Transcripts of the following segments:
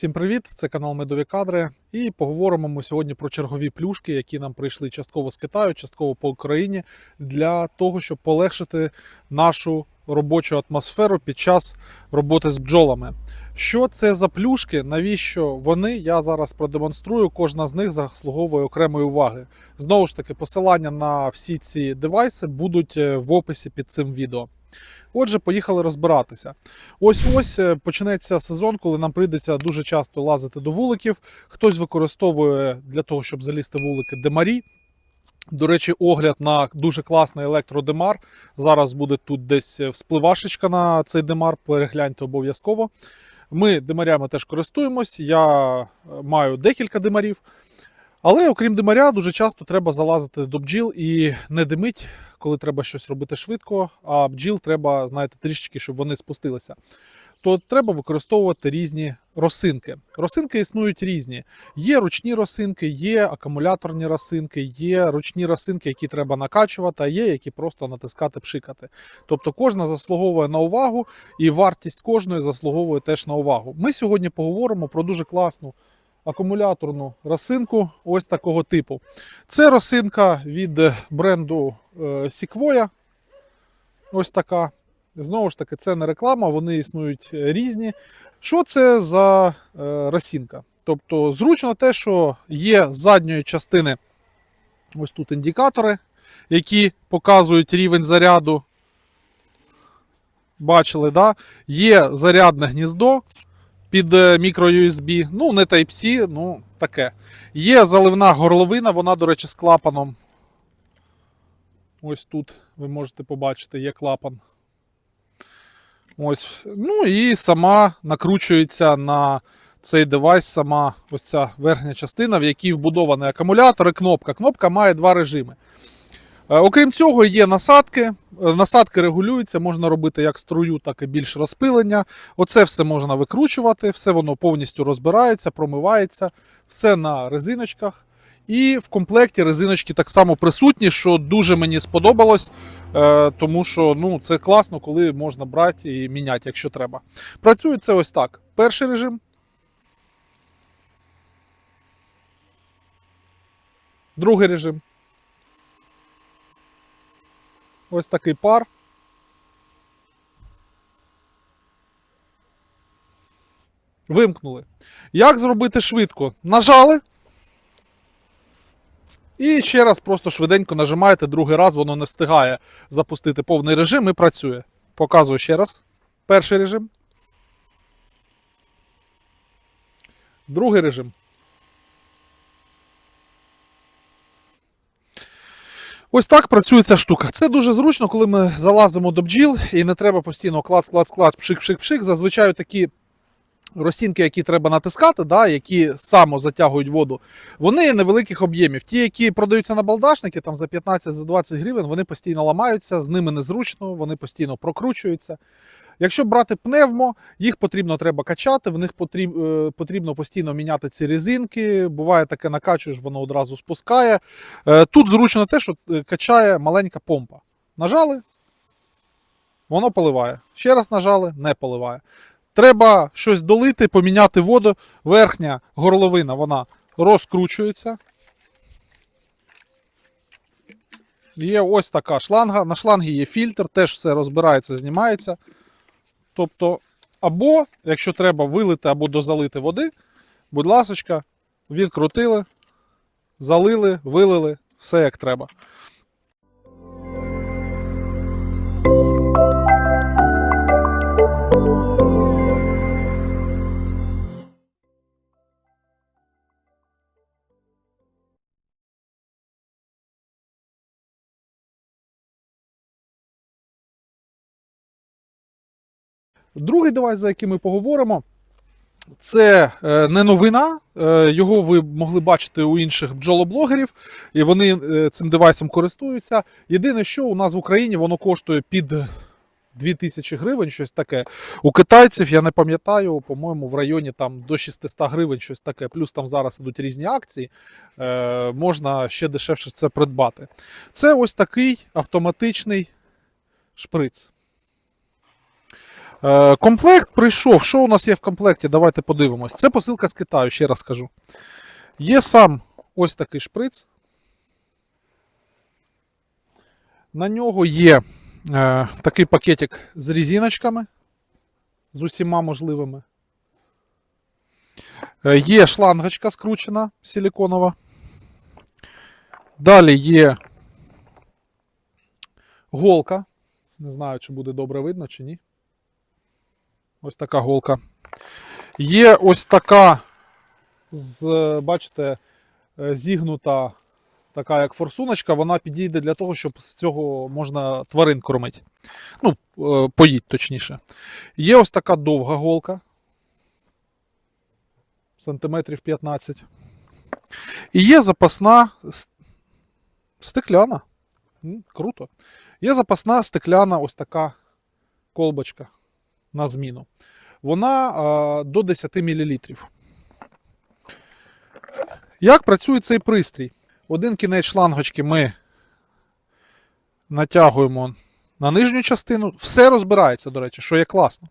Всім привіт! Це канал Медові Кадри. І поговоримо ми сьогодні про чергові плюшки, які нам прийшли частково з Китаю, частково по Україні, для того, щоб полегшити нашу робочу атмосферу під час роботи з бджолами. Що це за плюшки? Навіщо вони? Я зараз продемонструю. Кожна з них заслуговує окремої уваги. Знову ж таки, посилання на всі ці девайси будуть е, в описі під цим відео. Отже, поїхали розбиратися. Ось ось е, почнеться сезон, коли нам прийдеться дуже часто лазити до вуликів. Хтось використовує для того, щоб залізти вулики демарі. До речі, огляд на дуже класний електродемар. Зараз буде тут десь вспливашечка на цей демар. Перегляньте обов'язково. Ми демарями теж користуємось. Я е, маю декілька демарів. Але окрім димаря, дуже часто треба залазити до бджіл і не димить, коли треба щось робити швидко, а бджіл треба, знаєте, трішечки, щоб вони спустилися. То треба використовувати різні росинки. Росинки існують різні. Є ручні росинки, є акумуляторні росинки, є ручні росинки, які треба накачувати, а є які просто натискати, пшикати. Тобто кожна заслуговує на увагу, і вартість кожної заслуговує теж на увагу. Ми сьогодні поговоримо про дуже класну акумуляторну росинку ось такого типу. Це росинка від бренду е, Sequoia. Ось така. Знову ж таки, це не реклама, вони існують різні. Що це за е, росинка? Тобто, зручно те, що є задньої частини ось тут індикатори, які показують рівень заряду. Бачили, да? Є зарядне гніздо під е, мікро-USB. Ну, не Type-C, ну таке. Є заливна горловина, вона, до речі, з клапаном. Ось тут ви можете побачити, є клапан. Ось. Ну і сама накручується на цей девайс, сама ось ця верхня частина, в якій вбудований акумулятор і кнопка. Кнопка має два режими. Е, Окрім цього, є насадки. Е, Насадки регулюються, можна робити як струю, так і більш розпилення. Оце все можна викручувати, все воно повністю розбирається, промивається, все на резиночках. І в комплекті резиночки так само присутні, що дуже мені сподобалось, е, тому що ну, це класно, коли можна брати і міняти, якщо треба. Працює це ось так. Перший режим. Другий режим. Ось такий пар. Вимкнули. Як зробити швидко? Нажали. І ще раз просто швиденько нажимаєте, другий раз воно не встигає запустити повний режим і працює. Показую ще раз. Перший режим. Другий режим. Ось так працює ця штука. Це дуже зручно, коли ми залазимо до бджіл і не треба постійно клац, клац, клац, пшик, пшик, пшик. Зазвичай такі росінки, які треба натискати, да, які само затягують воду, вони невеликих об'ємів. Ті, які продаються на балдашники там за 15-20 гривень, вони постійно ламаються, з ними незручно, вони постійно прокручуються. Якщо брати пневмо, їх потрібно треба качати, в них е, потрібно постійно міняти ці резинки. Буває таке накачуєш, воно одразу спускає. Е, Тут зручно те, що е, качає маленька помпа. Нажали, воно поливає. Ще раз нажали, не поливає. Треба щось долити, поміняти воду. Верхня горловина вона розкручується. Є ось така шланга. На шлангі є фільтр, теж все розбирається, знімається. Тобто, або, якщо треба вилити або дозалити води, будь ласочка, відкрутили, залили, вилили, все як треба. Другий девайс, за який ми поговоримо, це е, не новина. Е, його ви могли бачити у інших бджолоблогерів, і вони е, цим девайсом користуються. Єдине, що у нас в Україні воно коштує під 2000 гривень, щось таке. У китайців, я не пам'ятаю, по-моєму, в районі там до 600 гривень щось таке. Плюс там зараз ідуть різні акції. Е, можна ще дешевше це придбати. Це ось такий автоматичний шприц. Е, комплект прийшов. Що у нас є в комплекті? Давайте подивимось. Це посилка з Китаю, ще раз кажу. Є сам ось такий шприц. На нього є е, такий пакетик з різиночками, з усіма можливими. Е, є шлангочка скручена силіконова. Далі є голка. Не знаю, чи буде добре видно, чи ні. Ось така голка. Є ось така, з, бачите, е, зігнута, така як форсуночка, вона підійде для того, щоб з цього можна тварин кормити. Ну, е, поїть точніше. Є ось така довга голка. Сантиметрів 15. І є запасна стекляна. Круто. Є запасна стекляна ось така колбочка на зміну. Вона до 10 мл. Як працює цей пристрій? Один кінець шлангочки ми натягуємо на нижню частину. Все розбирається, до речі, що є класно.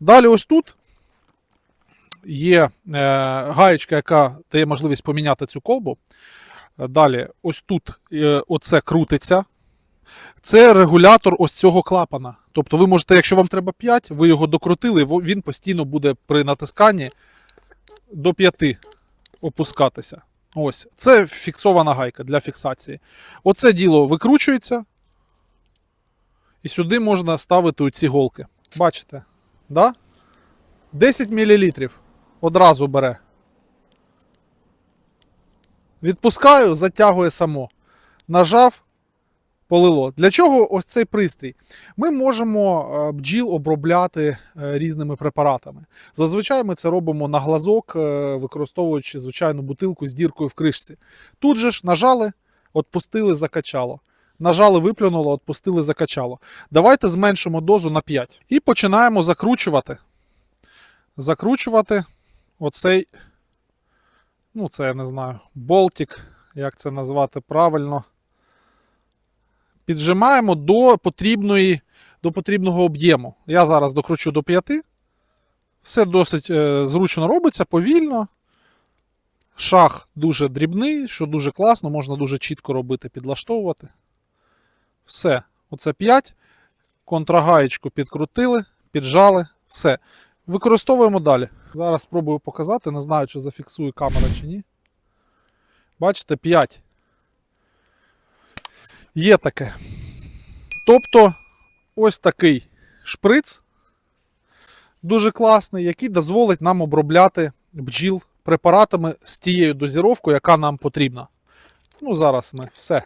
Далі, ось тут є е, гаєчка, яка дає можливість поміняти цю колбу. Далі, ось тут е, оце крутиться. Це регулятор ось цього клапана. Тобто ви можете, якщо вам треба 5, ви його докрутили, він постійно буде при натисканні до 5 опускатися. Ось. Це фіксована гайка для фіксації. Оце діло викручується. І сюди можна ставити ці голки. Бачите? Да? 10 мл одразу бере. Відпускаю, затягує само. Нажав, полило. Для чого ось цей пристрій? Ми можемо е, бджіл обробляти е, різними препаратами. Зазвичай ми це робимо на глазок, е, використовуючи звичайну бутилку з діркою в кришці. Тут же ж нажали, отпустили, закачало. Нажали, виплюнуло, отпустили, закачало. Давайте зменшимо дозу на 5. І починаємо закручувати. Закручувати оцей, ну, це я не знаю, болтик, як це назвати правильно піджимаємо до потрібної, до потрібного об'єму. Я зараз докручу до 5. Все досить е, зручно робиться, повільно. Шах дуже дрібний, що дуже класно, можна дуже чітко робити, підлаштовувати. Все. Оце 5. Контрагаєчку підкрутили, піджали, все. Використовуємо далі. Зараз спробую показати, не знаю, чи зафіксує камера чи ні. Бачите, 5. Є таке. Тобто, ось такий шприц дуже класний, який дозволить нам обробляти бджіл препаратами з тією дозіровкою, яка нам потрібна. Ну, зараз ми все.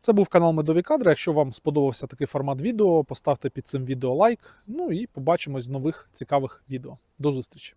Це був канал Медові Кадри. Якщо вам сподобався такий формат відео, поставте під цим відео лайк. Ну і побачимось в нових цікавих відео. До зустрічі!